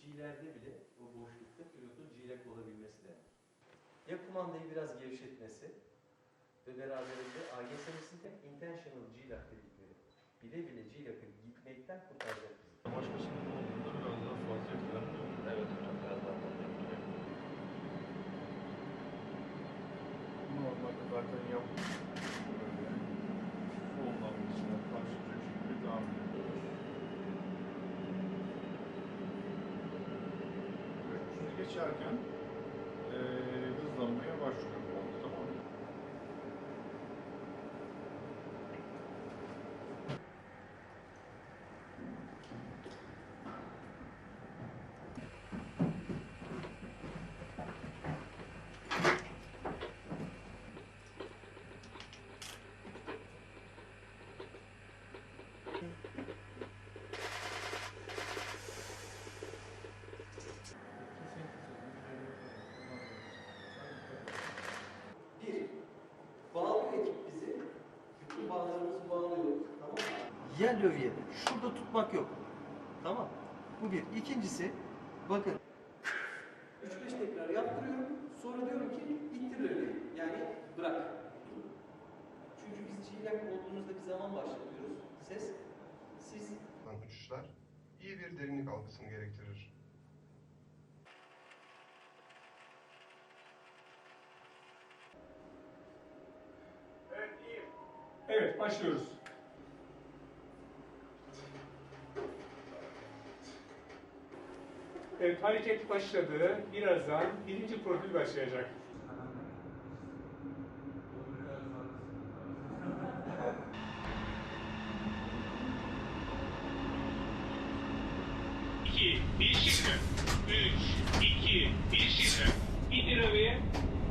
3.5 G'lerde bile o boşlukta pilotun G-lag olabilmesi lazım. Ya kumandayı biraz gevşetmesi ve beraberinde AGS'sinde intentional G-lag dedikleri bile bile G-lag'ı gitmekten kurtaracak bizi. Başka sınıf olduğunda biraz daha fazla etkilenmiyor. Evet hocam biraz daha fazla etkileyecek. Normalde zaten yapmış. Geçerken eee hızlanmaya başlıyor. Ya lövye. Şurada tutmak yok. Tamam. Bu bir. İkincisi, bakın. 3-5 tekrar yaptırıyorum. Sonra diyorum ki ittir lövyeyi. Yani bırak. Çünkü biz çiğlek olduğumuzda bir zaman başlatıyoruz. Ses. Siz uçuşlar iyi bir derinlik algısını gerektirir. Evet, başlıyoruz. Evet, hareket başladı. Birazdan birinci profil başlayacak. İki, bir şimdi. Üç, iki, bir havaya.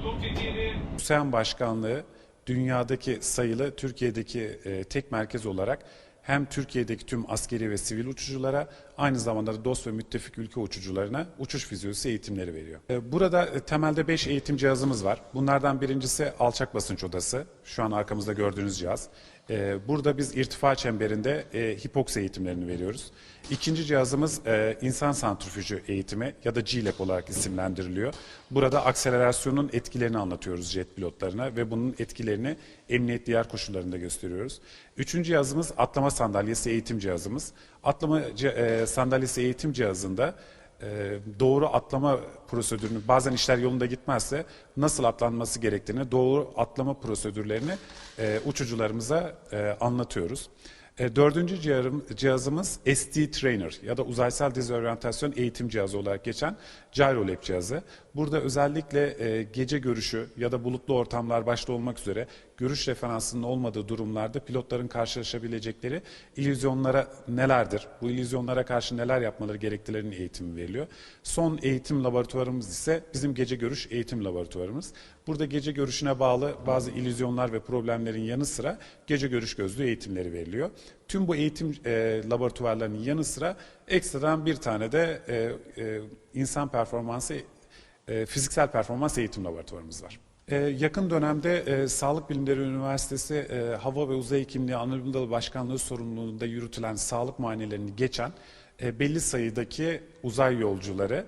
Top tetiğini TÜSEM Başkanlığı dünyadaki sayılı Türkiye'deki e, tek merkez olarak hem Türkiye'deki tüm askeri ve sivil uçuculara aynı zamanda da dost ve müttefik ülke uçucularına uçuş fizyolojisi eğitimleri veriyor. E, Burada e, temelde 5 eğitim cihazımız var. Bunlardan birincisi alçak basınç odası. Şu an arkamızda gördüğünüz cihaz. E, Burada biz irtifa çemberinde e, hipoksi eğitimlerini veriyoruz. İkinci cihazımız e, insan santrifüjü eğitimi ya da GLAP olarak isimlendiriliyor. Burada akselerasyonun etkilerini anlatıyoruz jet pilotlarına ve bunun etkilerini emniyet diğer koşullarında gösteriyoruz. Üçüncü cihazımız atlama sandalyesi eğitim cihazımız. Atlama e, sandalyesi eğitim cihazında e, doğru atlama prosedürünü bazen işler yolunda gitmezse nasıl atlanması gerektiğini doğru atlama prosedürlerini e, uçucularımıza e, anlatıyoruz. E, dördüncü cihazım- cihazımız ST Trainer ya da uzaysal dezoryantasyon eğitim cihazı olarak geçen Gyrolab cihazı. Burada özellikle e, gece görüşü ya da bulutlu ortamlar başta olmak üzere görüş referansının olmadığı durumlarda pilotların karşılaşabilecekleri illüzyonlara nelerdir? Bu illüzyonlara karşı neler yapmaları gerektiğinin eğitimi veriliyor. Son eğitim laboratuvarımız ise bizim gece görüş eğitim laboratuvarımız. Burada gece görüşüne bağlı bazı illüzyonlar ve problemlerin yanı sıra gece görüş gözlüğü eğitimleri veriliyor. Tüm bu eğitim e, laboratuvarlarının yanı sıra ekstradan bir tane de e, e, insan performansı, e, fiziksel performans eğitim laboratuvarımız var. E, yakın dönemde e, Sağlık Bilimleri Üniversitesi e, Hava ve Uzay Hekimliği Anadolu Dalı Başkanlığı sorumluluğunda yürütülen sağlık muayenelerini geçen e, belli sayıdaki uzay yolcuları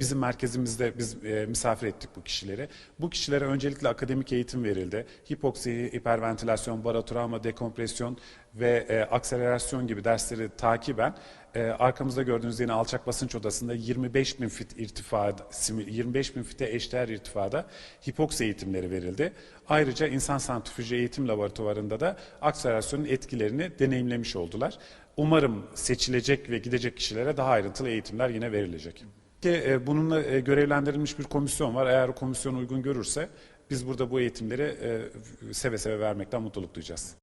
bizim merkezimizde biz e, misafir ettik bu kişileri. Bu kişilere öncelikle akademik eğitim verildi. Hipoksi, hiperventilasyon, barotrauma, dekompresyon ve e, akselerasyon gibi dersleri takiben e, arkamızda gördüğünüz yine alçak basınç odasında 25 bin fit irtifada, simü- 25 bin fite eşdeğer irtifada hipoksi eğitimleri verildi. Ayrıca insan santrifüji eğitim laboratuvarında da akselerasyonun etkilerini deneyimlemiş oldular. Umarım seçilecek ve gidecek kişilere daha ayrıntılı eğitimler yine verilecek. Ki e, bununla e, görevlendirilmiş bir komisyon var. Eğer komisyon uygun görürse biz burada bu eğitimleri e, seve seve vermekten mutluluk duyacağız.